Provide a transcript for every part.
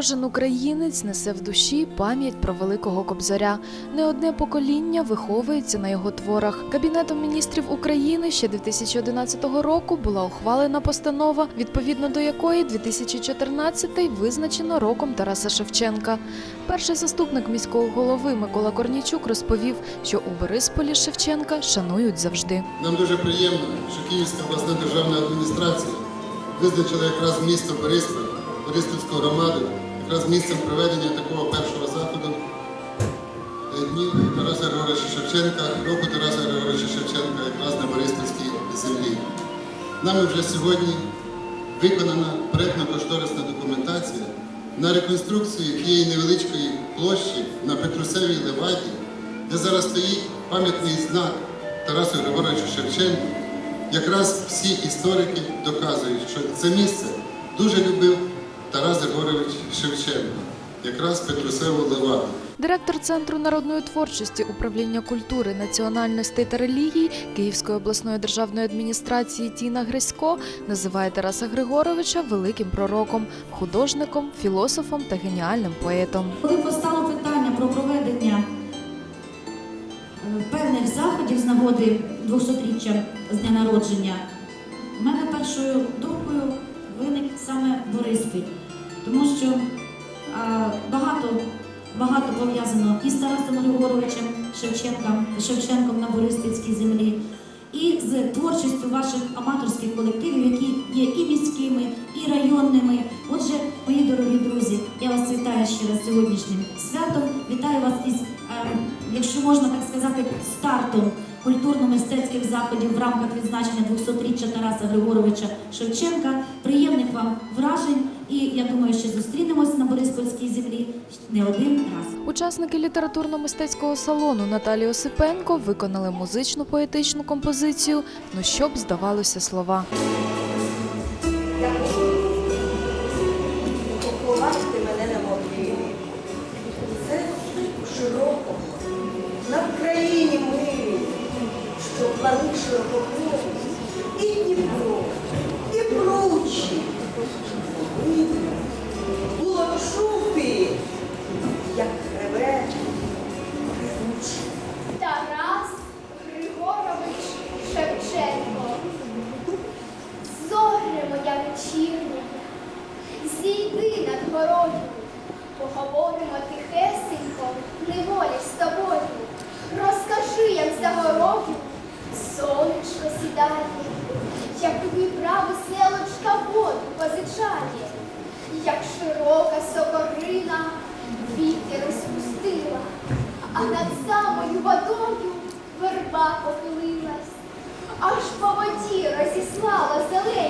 Кожен українець несе в душі пам'ять про великого кобзаря. Не одне покоління виховується на його творах. Кабінетом міністрів України ще 2011 року була ухвалена постанова, відповідно до якої 2014 визначено роком Тараса Шевченка. Перший заступник міського голови Микола Корнійчук розповів, що у Борисполі Шевченка шанують завжди. Нам дуже приємно, що Київська обласна державна адміністрація визначила якраз місто Бориспіль, Бориспільську громаду, якраз місцем проведення такого першого заходу Днів Тараса Григоровича Шевченка, року Тараса Григоровича Шевченка якраз на Бориспільській землі. Нами вже сьогодні виконана проєктно-кошторисна документація на реконструкцію тієї невеличкої площі на Петрусевій Леваді, де зараз стоїть пам'ятний знак Тарасу Григоровичу Шевченку. Якраз всі історики доказують, що це місце дуже любив Тарас Шевченко, якраз Петрусеву Леваду. Директор Центру народної творчості управління культури, національностей та релігій Київської обласної державної адміністрації Тіна Грисько називає Тараса Григоровича великим пророком, художником, філософом та геніальним поетом. Коли постало питання про проведення е, певних заходів з нагоди 200-річчя з дня народження, в мене першою думкою виник саме тому що багато, багато пов'язано і з Тарасом Григоровичем Шевченком, Шевченком на Бориспільській землі, і з творчістю ваших аматорських колективів, які є і міськими, і районними. Отже, мої дорогі друзі, я вас вітаю ще раз сьогоднішнім святом. Вітаю вас із, е, якщо можна так сказати, стартом культурно-мистецьких заходів в рамках відзначення 200-річчя Тараса Григоровича Шевченка. Приємних вам я думаю, що зустрінемось на Бориспольській землі не один раз. Учасники літературно-мистецького салону Наталії Осипенко виконали музично поетичну композицію Ну щоб здавалося слова. Поховати мене на могилі. Це широко, на Вкраїні милі, що плани широкополі, вечірня, зійди над горою, поговоримо тихесенько, неволі з тобою. Розкажи, як за горою сонечко сідає, як Дніпра веселочка воду позичає, як широка сокорина вітер розпустила, а над самою водою верба похилилась, аж по воді розіслала зелені віти,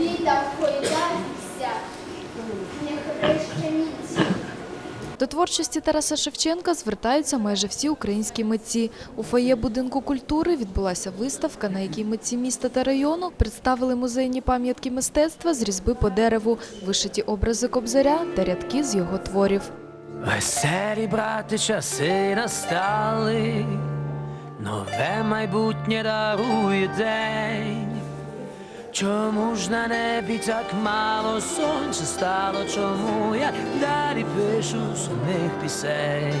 а на вітах гойдаються нехрещені. До творчості Тараса Шевченка звертаються майже всі українські митці. У фоє будинку культури відбулася виставка, на якій митці міста та району представили музейні пам'ятки мистецтва з різьби по дереву, вишиті образи кобзаря та рядки з його творів. Веселі брати часи настали, нове майбутнє дарує день. Чому ж на небі так мало сонця стало? Чому я далі пишу сумних пісень?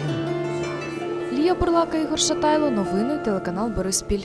Лія Бурлака, Ігор Шатайло, новини, телеканал Бориспіль.